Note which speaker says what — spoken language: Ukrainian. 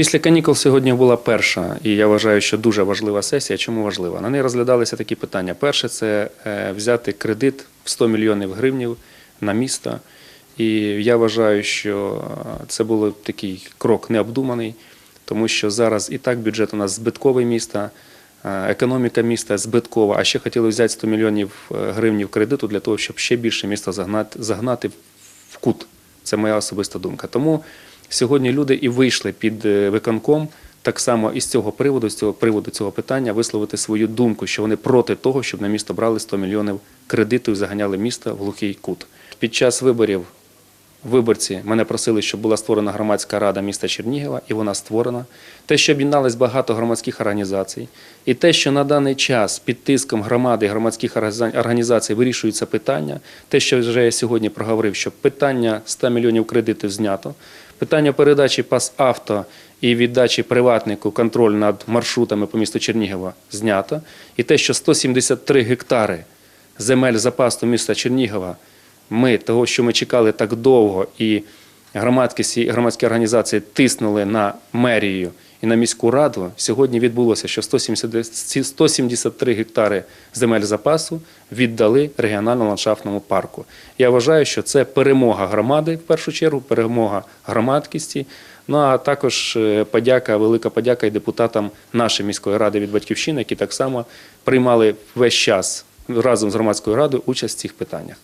Speaker 1: Після канікул сьогодні була перша, і я вважаю, що дуже важлива сесія. Чому важлива? На неї розглядалися такі питання. Перше це е, взяти кредит в 100 мільйонів гривнів на місто. І я вважаю, що це був такий крок необдуманий, тому що зараз і так бюджет у нас збитковий міста, е, економіка міста збиткова, а ще хотіли взяти 100 мільйонів е, гривнів кредиту для того, щоб ще більше міста загнати, загнати в кут. Це моя особиста думка. Тому сьогодні люди і вийшли під е, виконком так само із цього приводу, з цього приводу цього питання, висловити свою думку, що вони проти того, щоб на місто брали 100 мільйонів кредиту і заганяли місто в глухий кут. Під час виборів виборці мене просили, щоб була створена громадська рада міста Чернігова, і вона створена. Те, що об'єднались багато громадських організацій, і те, що на даний час під тиском громади і громадських організацій вирішуються питання, те, що вже я сьогодні проговорив, що питання 100 мільйонів кредитів знято, питання передачі пас авто і віддачі приватнику контроль над маршрутами по місту Чернігова знято, і те, що 173 гектари земель запасу міста Чернігова ми того, що ми чекали так довго, і громадськість і громадські організації тиснули на мерію і на міську раду. Сьогодні відбулося, що 170 ці 173 гектари земель запасу віддали регіональному ландшафтному парку. Я вважаю, що це перемога громади в першу чергу, перемога громадськості. Ну а також е, подяка, велика подяка і депутатам нашої міської ради від батьківщини, які так само приймали весь час разом з громадською радою участь в цих питаннях.